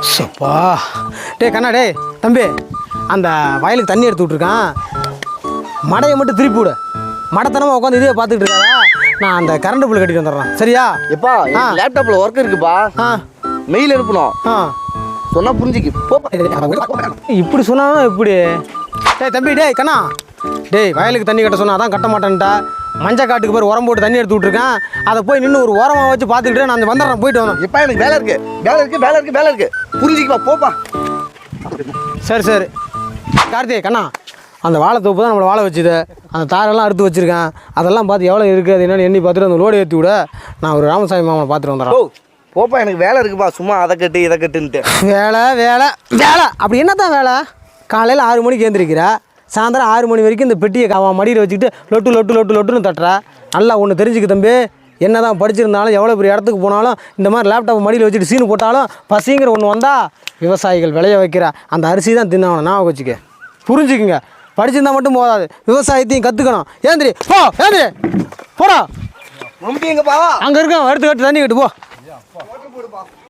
சப்பா. டேய் கண்ணா டேய் தம்பி அந்த வயலுக்கு தண்ணி எடுத்து விட்ருக்கான் மடையை மட்டும் திருப்பி விடு. மடத்தனமாக உட்காந்து இதே பார்த்துக்கிட்டு இருக்காரா நான் அந்த கரண்ட் பில் கட்டிட்டு வந்துடுறேன். சரியா? எப்பா ஆ. லேப்டாப்ல ஒர்க் இருக்குப்பா. ஆ. மெயில் அனுப்பணும். ஆ. சொன்னா புரிஞ்சுக்கு. இப்படி சொன்னாலும் இப்படி டேய் தம்பி டேய் கண்ணா. டேய் வயலுக்கு தண்ணி கட்ட சொன்னா அதான் கட்ட மாட்டேன்ட்டா. மஞ்சள் காட்டுக்கு பேர் உரம் போட்டு தண்ணி எடுத்து விட்ருக்கேன் அதை போய் நின்று ஒரு ஓரமாக வச்சு பார்த்துக்கிட்டு நான் வந்துடுறேன் போயிட்டு வரேன் எப்பா எனக்கு வேலை இருக்கு. வேலை இருக்கு வேலை இருக்கு வேலை இருக்கு. புரிஞ்சுக்குப்பா போப்பா. சரி சரி. கார்த்திக் கண்ணா அந்த வாழைத்தோப்பு தான் நம்மளை வாழை வச்சுது. அந்த தாரெல்லாம் எடுத்து வச்சுருக்கேன். அதெல்லாம் பார்த்து எவ்வளோ இருக்குது அது என்னன்னு எண்ணி பார்த்துட்டு அந்த லோடு ஏற்றி விட. நான் ஒரு ராமசாமி மாமனை பார்த்துட்டு வந்துடுறேன். போப்பா எனக்கு வேலை இருக்குப்பா. சும்மா அதை கட்டு இதை கட்டுன்ட்டு. வேலை வேலை வேலை. அப்படி என்னத்தான் வேலை? காலையில் ஆறு மணிக்கு எழுந்திரிக்கிற சாயந்தரம் ஆறு மணி வரைக்கும் இந்த பெட்டியை அவன் மடியில் வச்சுக்கிட்டு லொட்டு லொட்டு லொட்டு லொட்டுன்னு தட்டுற. நல்லா ஒன்று தெரிஞ்சுக்க தம்பி. என்ன தான் படிச்சிருந்தாலும் எவ்வளோ பெரிய இடத்துக்கு போனாலும் இந்த மாதிரி லேப்டாப் மடியில் வச்சுட்டு சீனு போட்டாலும் பசிங்கிற ஒன்று வந்தால் விவசாயிகள் விளைய வைக்கிற. அந்த அரிசி தான் தின்னவன நான் வச்சுக்க. புரிஞ்சுக்குங்க. படிச்சிருந்தா மட்டும் போதாது. விவசாயத்தையும் கற்றுக்கணும் ஏந்திரி போ ஏந்திரி. போடா. அங்கே இருக்க எடுத்து கட்டு தண்ணி கட்டு போ.